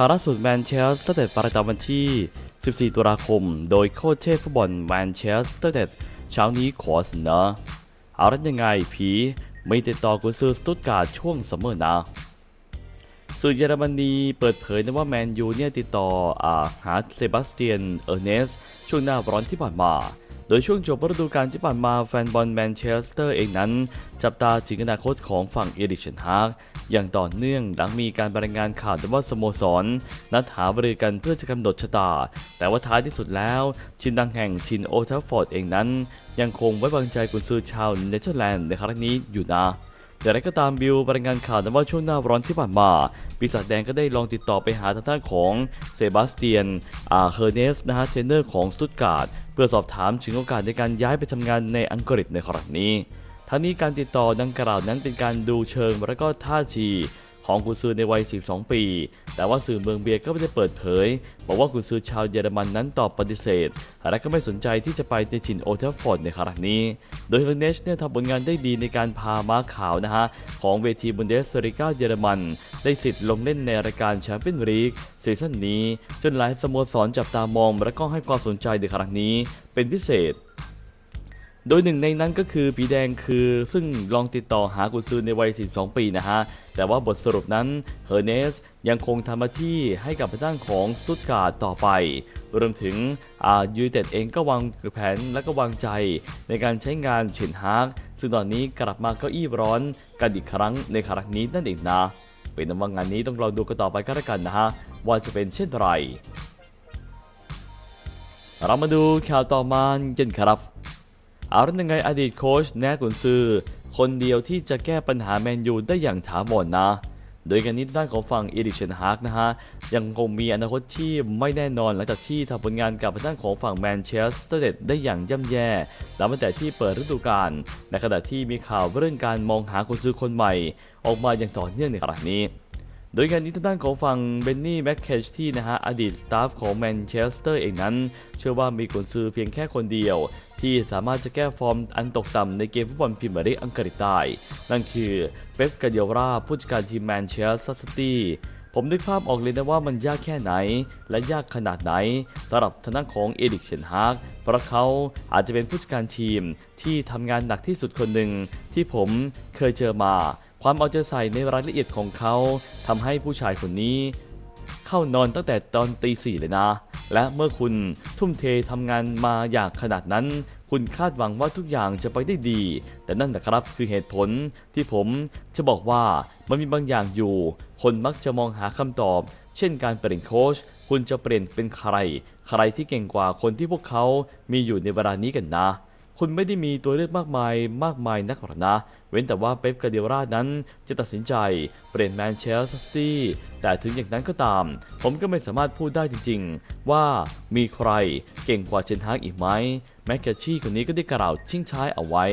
ข่าวล่าสุดแมนเชสเตอร์เดดประจำวันที่ 14 ตุลาคม โดยโค้ชเทพฟุตบอลแมนเชสเตอร์เดดเช้านี้ขอเสนอเอาละยังไงผีไม่ติดต่อกุนซือสตุตการ์ช่วงซัมเมอร์นะสื่อเยอรมนีเปิดเผยนะว่าแมนยูเนี่ยติดต่ออาหาเซบาสเตียนเออร์เนส ช่วงหน้าร้อนที่ผ่านมา โดยช่วงจบฤดูกาลที่ผ่านมาแฟนบอลแมนเชสเตอร์เองนั้น จับตาถึงอนาคตของฝั่งเอริกเชนฮากอย่างต่อเนื่องหลังมีการบรายงานข่าวว่าสโมสร นัดหาบริกันเพื่อจะกำหนดชะตา แต่ว่าท้ายที่สุดแล้วชินดังแห่งชินโอทัฟฟอร์ดเองนั้น ยังคงไว้วางใจกุนซือชาวเนเธอร์แลนด์ในครั้งนี้อยู่นะ อย่างไรก็ตามบิลรายงานข่าวนะว่าช่วงหน้าร้อนที่ผ่านมา ปีศาจแดงก็ได้ลองติดต่อไปหาทางด้านของเซบาสเตียนอาเฮอร์เนสนะฮะเทรนเนอร์ของสตุตการ์ดเพื่อสอบถามถึงโอกาสในการย้ายไปทำงานในอังกฤษในครั้งนี้ทั้งนี้การติดต่อดังกล่าวนั้นเป็นการดูเชิงและก็ท่าที ของกุนซือในวัย 12 ปี แต่ว่าสื่อเมืองเบียร์ก็ไม่ได้เปิดเผย บอกว่ากุนซือชาวเยอรมันนั้นตอบปฏิเสธและก็ไม่สนใจที่จะไปในชินโอเทฟฟอร์ดในครั้งนี้ โดยเฮอร์เนชเนี่ยทำผลงานได้ดีในการพาม้าขาวนะฮะ ของเวทีบุนเดสลิก้าเยอรมัน ได้สิทธิ์ลงเล่นในรายการแชมเปี้ยนลีกซีซั่นนี้ จนหลายสโมสรจับตามองและก็ให้ความสนใจในครั้งนี้ เป็นพิเศษ โดยหนึ่งในนั้นก็คือปีแดงคือ ซึ่งลองติดต่อหากุซือในวัย 12 ปีนะฮะ แต่ว่าบทสรุปนั้นเฮอร์เนสยังคงทำหน้าที่ให้กับทางของสตุตการ์ดต่อไป รวมถึงยูเต็ดเองก็วางแผนและก็วางใจในการใช้งานเชนฮากซึ่งตอนนี้กลับมาเก้าอี้ร้อนกันอีกครั้งในครั้งนี้นั่นเองนะเป็นนว่างานนี้ต้องรอดูกันต่อไปก็แล้วกันนะฮะว่าจะเป็นเช่นไรเรามาดูข่าวต่อมากันครับ เอาละยังไงอดีตโค้ชแนกุนซือ คนเดียวที่จะแก้ปัญหาแมนยูได้อย่างถาวรนะ โดยกันนี้ด้านของฝั่งเอริกเชนฮากนะฮะ ยังคงมีอนาคตที่ไม่แน่นอนหลังจากที่ทำผลงานกับด้านของฝั่งแมนเชสเตอร์เดดได้อย่างย่ำแย่หลังตั้งแต่ที่เปิดฤดูกาลในขณะที่มีข่าวเรื่องการมองหากุนซือคนใหม่ ออกมาอย่างต่อเนื่องในครั้งนี้ ดยงานนี้ทางด้านของฝั่งเบนนี่แม็กเคชที่นะฮะอดีตสตาฟของแมนเชสเตอร์เองนั้น เชื่อว่ามีกุนซือเพียงแค่คนเดียว ที่สามารถจะแก้ฟอร์มอันตกต่ำในเกมฟุตบอลพรีเมียร์ลีกอังกฤษได้ นั่นคือเป๊ปกาเดียราผู้จัดการทีมแมนเชสเตอร์ซิตี้ผมนึกภาพออกเลยนะว่ามันยากแค่ไหน และยากขนาดไหนสำหรับทางด้านของเอริกเชนฮากเพราะเขาอาจจะเป็นผู้จัดการทีมที่ทำงานหนักที่สุดคนหนึ่งที่ผมเคยเจอมา ความเอาใจใส่ในรายละเอียดของเขาทำให้ผู้ชายคนนี้ เข้านอนตั้งแต่ตอนตีสี่เลยนะ และเมื่อคุณทุ่มเททำงานมาอย่างขนาดนั้น คุณคาดหวังว่าทุกอย่างจะไปได้ดี แต่นั่นนะครับคือเหตุผลที่ผมจะบอกว่ามันมีบางอย่างอยู่ คนมักจะมองหาคำตอบ เช่นการเปลี่ยนโค้ชคุณจะเปลี่ยนเป็นใคร ใครที่เก่งกว่าคนที่พวกเขามีอยู่ในเวลานี้กันนะ คุณไม่ได้มีตัวเลือกมากมายมากมายนักหรอกนะ เว้นแต่ว่าเป๊ปกาเดียรานั้นจะตัดสินใจเปลี่ยนแมนเชสเตอร์ซิตี้แต่ถึงอย่างนั้นก็ตาม ผมก็ไม่สามารถพูดได้จริงๆ ว่ามีใครเก่งกว่าเชนฮากอีกไหมแมคแคชชี่คนนี้ก็ได้กล่าวชิงช้ายเอาไว้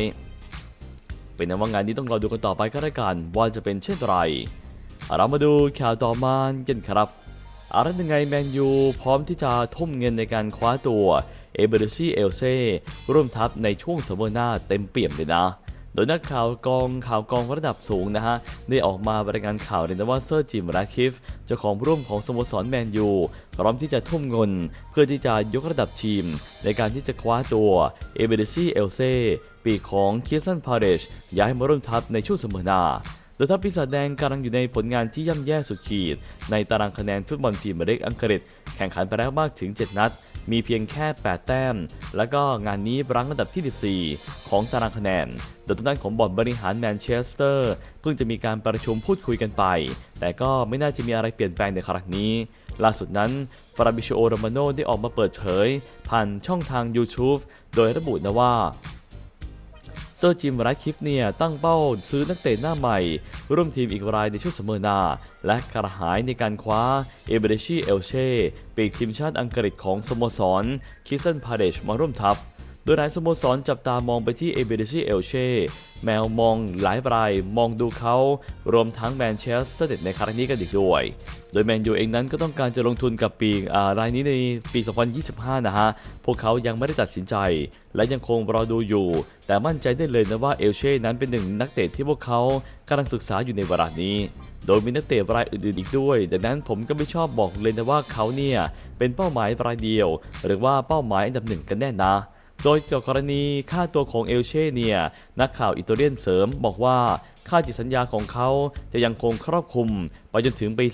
เป็นนว่างานนี้ต้องรอดูกันต่อไปก็แล้วกันว่าจะเป็นเช่นไรเรามาดูข่าวต่อมากันครับอะไรยังไงแมนยูพร้อมที่จะทุ่มเงินในการคว้าตัว เอเบอร์ซีเอลเซ่ร่วมทัพในช่วงซัมเมอร์หน้าเต็มเปี่ยมเลยนะ โดยนักข่าวกองข่าวกองระดับสูงนะฮะ ได้ออกมารายงานข่าวเลยนะว่าเซอร์จิมราคิฟเจ้าของร่วมของสโมสรแมนยูพร้อมที่จะทุ่มเงินเพื่อที่จะยกระดับทีม ในการที่จะคว้าตัวเอเบอร์ซีเอลเซ่ปีของคิสันพาเรชย้ายมาร่วมทัพในช่วงซัมเมอร์หน้าโดยทัพปีศาจแดงกำลังอยู่ในผลงานที่ย่ำแย่สุดขีด ในตารางคะแนนฟุตบอลพรีเมียร์ลีกอังกฤษ แข่งขันไปแล้วมากถึง 7 นัด มีเพียงแค่ 8 แต้ม แล้วก็งานนี้รั้งอันดับที่ 14 ของตารางคะแนน โดยทางด้านของบอร์ดบริหารแมนเชสเตอร์ เพิ่งจะมีการประชุมพูดคุยกันไป แต่ก็ไม่น่าจะมีอะไรเปลี่ยนแปลงในครั้งนี้ ล่าสุดนั้นฟราบิโชโอโรมาโนได้ออกมาเปิดเผย ผ่านช่องทาง YouTube โดยระบุนะว่า เซอร์จิมไรคิฟเนี่ยตั้งเป้าซื้อนักเตะหน้าใหม่ ร่วมทีมอีกรายในช่วงสมอนา และกระหายในการคว้าเอเบเรชีเอลเช่ปีกทีมชาติอังกฤษของสโมสรคิสเซนพาเดชมาร่วมทัพ โดยหลายสโมสรจับตามองไปที่เอเบเดชิเอลเช่แมวมองหลายรายมองดูเขา รวมทั้งแมนเชสเตอร์เด็ดในครั้งนี้กันอีกด้วย โดยแมนยูเองนั้นก็ต้องการจะลงทุนกับปีกอ่ารายนี้ในปี 2025 นะฮะ พวกเขายังไม่ได้ตัดสินใจ และยังคงรอดูอยู่ แต่มั่นใจได้เลยนะว่าเอลเช่นั้นเป็นหนึ่งนักเตะที่พวกเขากำลังศึกษาอยู่ในเวลานี้ โดยมีนักเตะรายอื่นๆอีกด้วย ดังนั้นผมก็ไม่ชอบบอกเลยนะว่าเขาเนี่ยเป็นเป้าหมายรายเดียว หรือว่าเป้าหมายอันดับหนึ่งกันแน่นะ โดยเกี่ยวกกรณีค่าตัวของเอลเช่เนี่ยนักข่าวอิตาเลียนเสริมบอกว่า ค่าจิตสัญญาของเขาจะยังคงครอบคลุม ไปจนถึงปี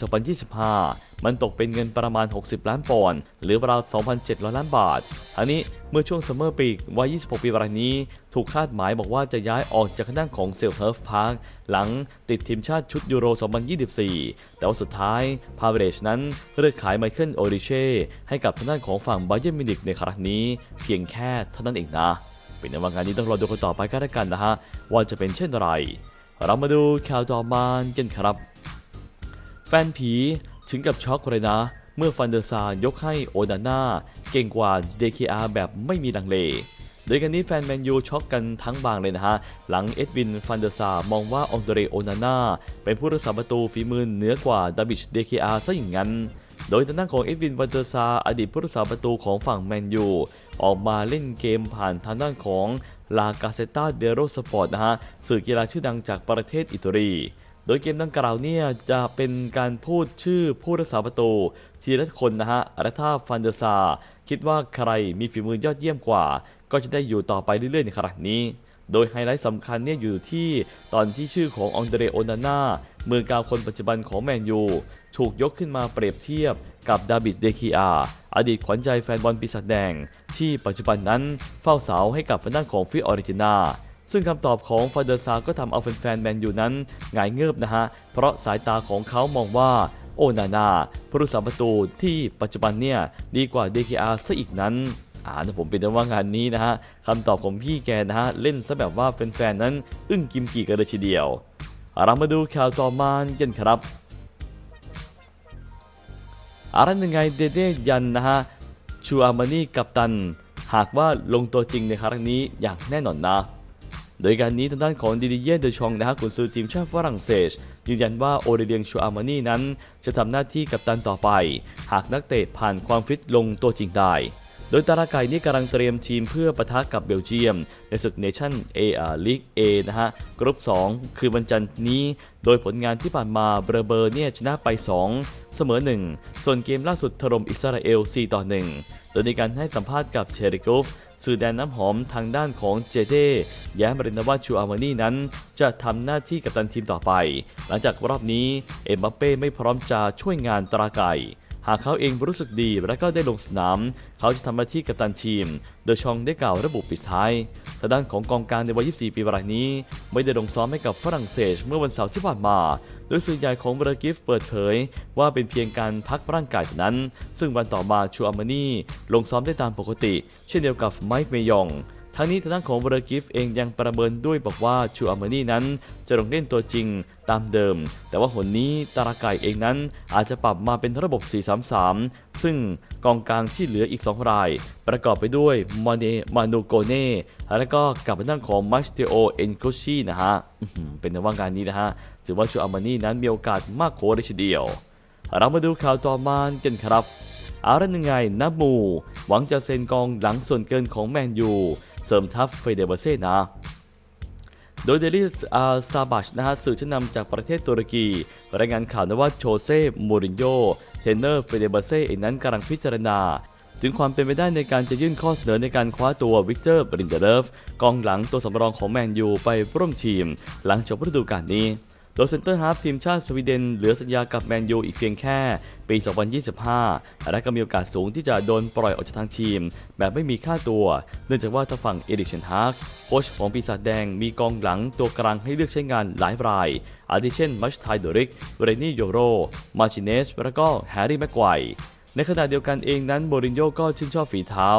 2025 มันตกเป็นเงินประมาณ 60 ล้านปอนด์หรือราว 2,700 ล้านบาททั้งนี้เมื่อช่วงซัมเมอร์ปีกวัย 26 ปีรายนี้ ถูกคาดหมายบอกว่าจะย้ายออกจากด้านของเซลเฮิร์ฟพาร์คหลังติดทีมชาติชุดยูโร 2024 แต่ว่าสุดท้ายพาเวเรชนั้นเลือกขายไมเคิลโอริเช่ให้กับทางด้านของฝั่งไบเยร์มิวนิกในครั้งนี้เพียงแค่เท่านั้นเองนะ เป็นในว่างานนี้ต้องรอดูกันต่อไปก็แล้วกันนะฮะว่าจะเป็นเช่นไร เรามาดูข่าวต่อมากันครับ แฟนผีถึงกับช็อกเลยนะ เมื่อฟันเดอร์ซายกให้โอนาน่าเก่งกว่า DKR แบบไม่มีลังเลโดยกันนี้แฟนแมนยูช็อกกันทั้งบางเลยนะฮะ หลังเอ็ดวินฟันเดอร์ซามองว่าองเดเรโอนาน่าเป็นผู้รักษาประตูฝีมือเหนือกว่าดาบิช DKR ซะอย่างนั้นโดยทางด้านของเอ็ดวินฟันเดอร์ซาอดีตผู้รักษาประตูของฝั่งแมนยูออกมาเล่นเกมผ่านทางด้านของ ลากาเซตาเดโรสปอร์ตนะฮะสื่อกีฬาชื่อดังจากประเทศอิตาลีโดยเกมดังกล่าวเนี่ยจะเป็นการพูดชื่อผู้รักษาประตูทีละคนนะฮะและถ้าฟันเดซา คิดว่าใครมีฝีมือยอดเยี่ยมกว่า ก็จะได้อยู่ต่อไปเรื่อยๆในครั้งนี้ โดยไฮไลท์สำคัญเนี่ยอยู่ที่ตอนที่ชื่อขององเดเรโอนาน่ามือกาวคนปัจจุบันของแมนยูถูกยกขึ้นมาเปรียบเทียบกับดาบิดเดคิอาอดีตขวัญใจแฟนบอลปีศาจแดง ที่ปัจจุบันนั้นเฝ้าเสาให้กับทางด้านของฟิออริจินาซึ่งคำตอบของฟาเดอร์ซาก็ทำเอาแฟนๆแมนยูนั้นหงายเงือบนะฮะ เพราะสายตาของเขามองว่าโอนานาผู้รักษาประตูที่ปัจจุบันเนี่ยดีกว่า DKR ซะอีกนั้น อ่านะผมเป็นได้ว่างานนี้นะฮะคำตอบของพี่แกนะฮะเล่นซะแบบว่าแฟนๆนั้น อึ้งกิมกี่กันเลยทีเดียวเรามาดูข่าวต่อมากันครับอะไรยังไงเดเดยันนะฮะชูอามานี่กับตัน หากว่าลงตัวจริงในครั้งนี้อย่างแน่นอนนะ โดยการนี้ทางด้านของดิดิเย่เดชองนะฮะกุนซือทีมชาติฝรั่งเศส ยืนยันว่าโอเดเลียงชูอามานี่นั้น จะทำหน้าที่กัปตันต่อไป หากนักเตะผ่านความฟิตลงตัวจริงได้ โดยตาราไก่นี่กำลังเตรียมทีมเพื่อปะทะกับเบลเยียม ในศึกเนชั่นเออาลีกเอนะฮะกรุ๊ป 2 คือวันจันทร์นี้ โดยผลงานที่ผ่านมาเบอร์เบอร์เนี่ยชนะไป 2 เสมอ 1 ส่วนเกมล่าสุดถล่มอิสราเอล 4 ต่อ 1 โดยในการให้สัมภาษณ์กับเชริกฟสื่อแดนน้ำหอมทางด้านของเจเดแย้มประเด็นว่าชูอามานี่นั้น จะทำหน้าที่กัปตันทีมต่อไป หลังจากรอบนี้เอ็มบัปเป้ไม่พร้อมจะช่วยงานตราไก่ หากเขาเองรู้สึกดีและก็ได้ลงสนาม เขาจะทำหน้าที่กัปตันทีม โดยชองได้กล่าวระบุปิดท้ายทางด้านของกองกลางในวัย 24 ปีรายนี้ ไม่ได้ลงซ้อมให้กับฝรั่งเศสเมื่อวันเสาร์ที่ผ่านมาโดยสื่อใหญ่ของบรากิฟเปิดเผย ว่าเป็นเพียงการพักร่างกายเท่านั้น ซึ่งวันต่อมาชูอามานี่ลงซ้อมได้ตามปกติ เช่นเดียวกับไมค์เมยอง ทั้งนี้ทางด้านของเบรากิฟเองยังประเมินด้วยบอกว่าชูอามานี่นั้นจะลงเล่นตัวจริงตามเดิม แต่ว่าหนนี้ตาราไก่เองนั้นอาจจะปรับมาเป็นระบบ 4-3-3 ซึ่งกองกลางที่เหลืออีก 2 ราย ประกอบไปด้วยมาเนมานูโกเน่และก็กับทางด้านของมัชเตโอเอนโกชีนะฮะเป็นในว่างานนี้นะฮะถือว่าชูอามานี่นั้นมีโอกาสมากโขเลยทีเดียว เรามาดูข่าวต่อมากันครับอาละยังไงนับหมู่หวังจะเซ็นกองหลังส่วนเกินของแมนยู เสริมทัพเฟเดเบเซ่นะโดยเดลิสอาซาบัชนะฮะสื่อชั้นนำจากประเทศตุรกี รายงานข่าวนะว่าโชเซ่มูรินโญ่เทรนเนอร์เฟเดเบเซ่เองนั้นกำลังพิจารณา ถึงความเป็นไปได้ในการจะยื่นข้อเสนอในการคว้าตัววิกเตอร์บรินเดเลฟกองหลังตัวสำรองของแมนยูไปร่วมทีม หลังจบฤดูกาลนี้ โดยเซนเตอร์ฮาฟทีมชาติสวีเดนเหลือสัญญากับแมนยูอีกเพียงแค่ปี 2025 และก็มีโอกาสสูงที่จะโดนปล่อยออกจากทางทีม แบบไม่มีค่าตัว เนื่องจากว่าทางฝั่งเอริกเชนฮากโค้ชของปีศาจแดงมีกองหลังตัวกลางให้เลือกใช้งานหลายราย อาทิเช่นมัชไทโดริก เรนี่โยโร มาชิเนส และก็แฮร์รี่แม็กไกว ในขณะเดียวกันเองนั้นโมรินโญ่ก็ชื่นชอบฝีเท้า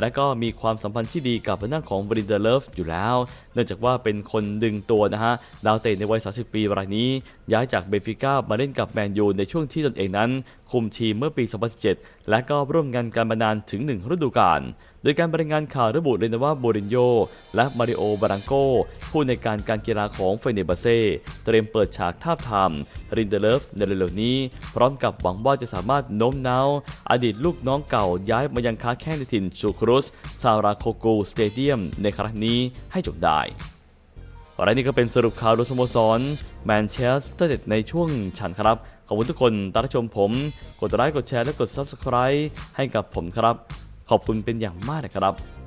และก็มีความสัมพันธ์ที่ดีกับหน้าของบรินเดเลฟอยู่แล้ว เนื่องจากว่าเป็นคนดึงตัวนะฮะดาวเตะในวัย 30 ปีรายนี้ ย้ายจากเบฟิก้ามาเล่นกับแมนยูในช่วงที่ตนเองนั้น คุมทีมเมื่อปี 2017 และก็ร่วมงานกันมานานถึง 1 ฤดูกาลโดยการบรายงานข่าวระบุเลยนะว่าโบรินโญและมาริโอบารังโกผู้ในการการกีฬาของเฟเนบาเซ เตรียมเปิดฉากทาทามรินเดเลฟในเร็วๆนี้ พร้อมกับหวังว่าจะสามารถโน้มน้าว อดีตลูกน้องเก่าย้ายมายังค้าแข้งในถิ่นชูครุสซาราโคกูสเตเดียมในครั้งนี้ให้จบได้และนี่ก็เป็นสรุปข่าวโดยสโมสรแมนเชสเตอร์เด็ดในช่วงฉันครับ ขอบคุณทุกคนตามรับชมผม กดไลค์กดแชร์และกด Subscribe ให้กับผมครับ ขอบคุณเป็นอย่างมากนะครับ